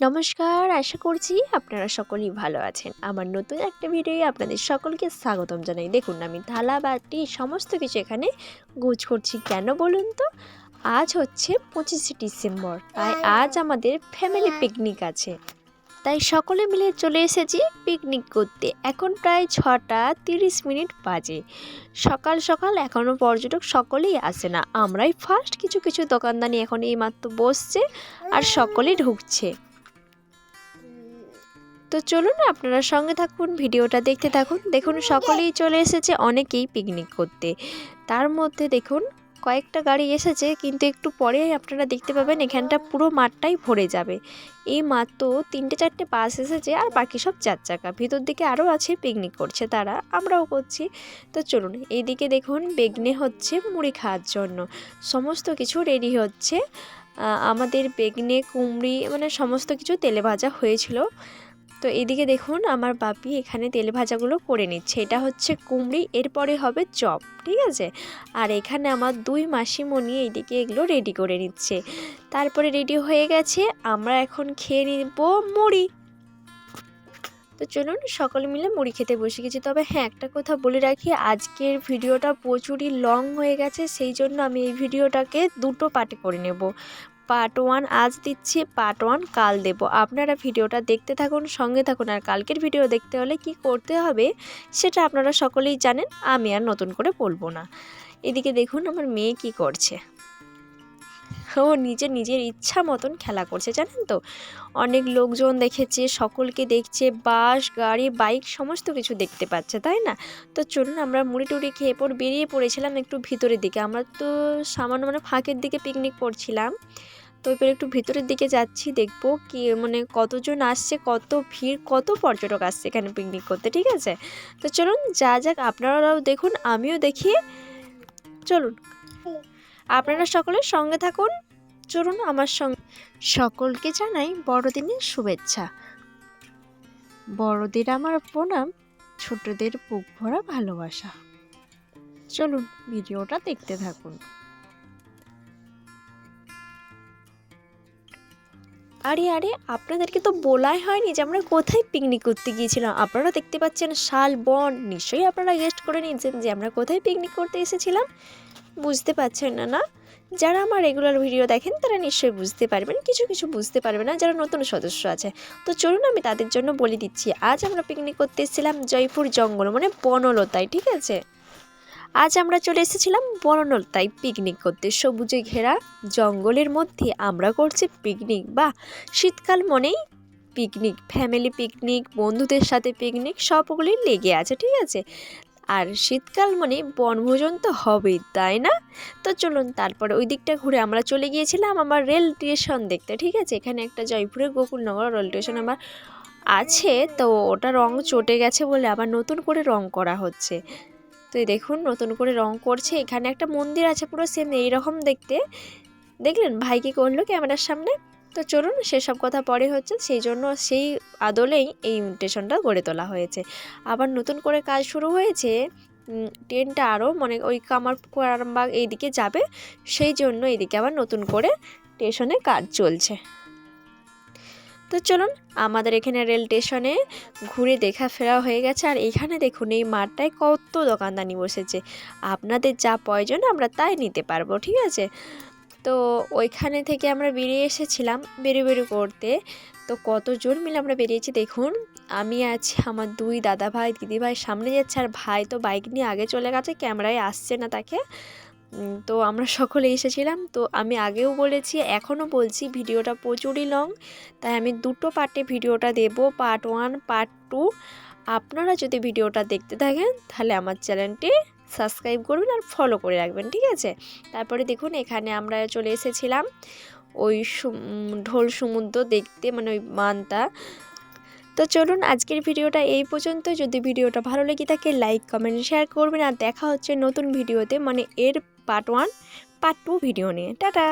নমস্কার আশা করছি আপনারা সকলেই ভালো আছেন। আমার নতুন একটা ভিডিও আপনাদের সকলকে স্বাগতম জানাই। দেখুন আমি থালা বাটি সমস্ত কিছু এখানে গোছ করছি। কেন বলুন তো? আজ হচ্ছে পঁচিশে ডিসেম্বর। তাই আজ আমাদের ফ্যামিলি পিকনিক আছে। তাই সকলে মিলে চলে এসেছি পিকনিক করতে। এখন প্রায় ছটা তিরিশ মিনিট বাজে। সকাল সকাল এখনও পর্যটক সকলেই আসে না। আমরাই ফার্স্ট কিছু কিছু দোকানদানি এখন এইমাত্র বসছে আর সকলেই ঢুকছে। তো চলুন আপনারা সঙ্গে থাকুন, ভিডিওটা দেখতে থাকুন। দেখুন, সকলেই চলে এসেছে অনেকেই পিকনিক করতে। তার মধ্যে দেখুন, কয়েকটা গাড়ি এসেছে, কিন্তু একটু পরে আপনারা দেখতে পাবেন এখানটা পুরো মাঠটাই ভরে যাবে। এই মাত্র তিনটে চারটে বাস এসেছে আর বাকি সব চার চাকা। ভিতর দিকে আরও আছে পিকনিক করছে তারা, আমরাও করছি। তো চলুন, এইদিকে দেখুন, বেগনে হচ্ছে মুড়ি খাওয়ার জন্য। সমস্ত কিছু রেডি হচ্ছে। আমাদের বেগনে, কুমড়ি মানে সমস্ত কিছু তেলে ভাজা হয়েছিল। তো এদিকে দেখুন আমার বাপি এখানে তেলে ভাজাগুলো করে নিচ্ছে। এটা হচ্ছে কুমড়ি, এরপরে হবে চপ, ঠিক আছে? আর এখানে আমার দুই মাসিমণি এইদিকে এগুলো রেডি করে নিচ্ছে। তারপরে রেডি হয়ে গেছে, আমরা এখন খেয়ে নিব মুড়ি। তো চলুন সকলে মিলে মুড়ি খেতে বসে গেছি। তবে হ্যাঁ একটা কথা বলে রাখি, আজকের ভিডিওটা প্রচুরই লং হয়ে গেছে, সেই জন্য আমি এই ভিডিওটাকে দুটো পার্টে করে নেব। পার্ট ওয়ান আজ দিচ্ছি পার্ট ওয়ান কাল দেব। আপনারা ভিডিওটা দেখতে থাকুন, সঙ্গে থাকুন, আর কালকের ভিডিও দেখতে হলে কি করতে হবে সেটা আপনারা সকলেই জানেন, আমি আর নতুন করে বলব না। এদিকে দেখুন আমার মেয়ে কি করছে। ও নিজে নিজের ইচ্ছা মতন খেলা করছে, জানেন তো? অনেক লোকজন দেখেছে, সকলকে দেখছে, বাস, গাড়ি, বাইক, সমস্ত কিছু দেখতে পাচ্ছে, তাই না? তো চলুন আমরা মুড়ি টুড়ি খেয়ে পর বেরিয়ে পড়েছিলাম একটু ভিতরের দিকে। আমরা তো সামান্য মানে ফাঁকের দিকে পিকনিক করছিলাম তো এবার একটু ভিতরের দিকে যাচ্ছি, দেখব কি মানে কতজন আসছে, কত ভিড়, কত পর্যটক আসছে এখানে পিকনিক করতে, ঠিক আছে? তো চলুন যা যাক, আপনারাও দেখুন, আমিও দেখি। চলুন। আপনারা সকলের সঙ্গে থাকুন। চলুন আমার সঙ্গে। সকলকে জানাই বড়দিনের শুভেচ্ছা। বড়দের আমার প্রণাম, ছোটদের বুক ভরা ভালোবাসা। চলুন ভিডিওটা দেখতে থাকুন। আরে আরে, আপনাদেরকে তো বলাই হয়নি যে আমরা কোথায় পিকনিক করতে গিয়েছিলাম। আপনারা দেখতে পাচ্ছেন শাল, বন, নিশ্চয়ই আপনারা গেস্ট করে নিয়েছেন যে আমরা কোথায় পিকনিক করতে এসেছিলাম। বুঝতে পারছেন না না? যারা আমার রেগুলার ভিডিও দেখেন, তারা নিশ্চয়ই বুঝতে পারবেন। কিছু কিছু বুঝতে পারবে না, যারা নতুন সদস্য আছে। তো চলুন, আমি তাদের জন্য বলে দিচ্ছি। আজ আমরা পিকনিক করতে এসেছিলাম জয়পুর জঙ্গল মানে বনলতায়, ঠিক আছে? আজ আমরা চলে এসেছিলাম বনলতায় পিকনিক করতে। সবুজে ঘেরা জঙ্গলের মধ্যে আমরা করছি পিকনিক বা শীতকাল মনেই পিকনিক ফ্যামিলি পিকনিক বন্ধুদের সাথে পিকনিক সবগুলোই লেগে আছে, ঠিক আছে? আর শীতকাল মানে বনভোজন তো হবেই, তাই না? তো চলুন তারপরে ওই দিকটা ঘুরে আমরা চলে গিয়েছিলাম আমার রেল স্টেশন দেখতে, ঠিক আছে? এখানে একটা জয়পুরের গোকুলনগর রেল স্টেশন আমার আছে, তো ওটা রং চটে গেছে বলে আবার নতুন করে রং করা হচ্ছে। তো এই দেখুন, নতুন করে রং করছে, এখানে একটা মন্দির আছে পুরো সেম এইরকম দেখতে। দেখলেন? ভাই কি করল ক্যামেরার সামনে? তো চলুন সেসব কথা পরে হচ্ছে, সেই জন্য সেই আদলেই এই স্টেশনটা গড়ে তোলা হয়েছে। আবার নতুন করে কাজ শুরু হয়েছে ট্রেনটা আরও মানে ওই কামারপুরামবাগ এইদিকে যাবে, সেই জন্য এইদিকে আবার নতুন করে স্টেশনে কাজ চলছে। তো চলুন আমাদের এখানে রেল স্টেশনে ঘুরে দেখা ফেরা হয়ে গেছে। আর এখানে দেখুন এই মাঠটায় কত দোকানদানি বসেছে। আপনাদের যা প্রয়োজন আমরা তাই নিতে পারব, ঠিক আছে? তো ওইখানে থেকে আমরা বেরিয়ে এসেছিলাম বেরো বেরো করতে। তো কতজন মিলে আমরা বেরিয়েছি দেখুন। আমি আছি, আমার দুই দাদা ভাই, দিদি ভাই সামনে যাচ্ছে আর ভাই তো বাইক নিয়ে আগে চলে গেছে, ক্যামেরায় আসছে না তাকে। তো আমরা সকলে এসেছিলাম। তো আমি আগেও বলেছি, এখনও বলছি, ভিডিওটা প্রচুরই লং। তাই আমি দুটো পার্টে ভিডিওটা দেব, পার্ট ওয়ান, পার্ট টু। আপনারা যদি ভিডিওটা দেখতে থাকেন, তাহলে আমার চ্যানেলটি সাবস্ক্রাইব করবেন আর ফলো করে রাখবেন, ঠিক আছে? তারপরে দেখুন, এখানে আমরা চলে এসেছিলাম ওই ঢোল সমুদ্র দেখতে মানে ওই মানটা। তো চলুন, আজকের ভিডিওটা এই পর্যন্ত। যদি ভিডিওটা ভালো লেগে থাকে লাইক কমেন্ট শেয়ার করবেন আর দেখা হচ্ছে নতুন ভিডিওতে মানে এর part one part two video নিয়ে। টাটা!